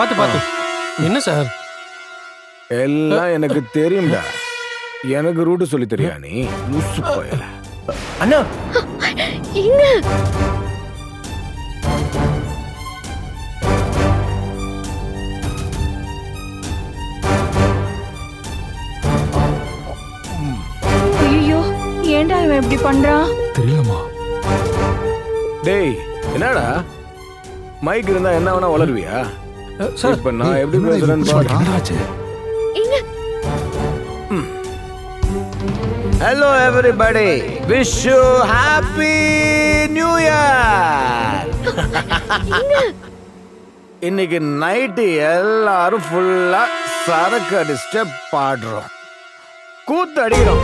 பார்த்து பார்த்து என்ன சார்? எல்லாம் எனக்கு தெரியும்டா. எனக்கு ரூட்டு சொல்லி தெரியா நீ? லூசு போயல அண்ணா. எங்க? ஐயோ ஏன்டா இவன் இப்படி பண்றான்? தெரியலம்மா. டேய் என்னடா? மைக் இருந்தா என்ன வேணா வளருவியா? சார் இப்ப நான் எப்படி பேசுறேன்னு இப்படி பாரு. என்னடாச்சு எங்க hello everybody wish you happy new year இன்னைக்கு நைட்டு எல்லாரும் ஃபுல்லா சரக்கு அடிச்சுட்டு பாடுறோம். கூத்து அடிக்கிறோம்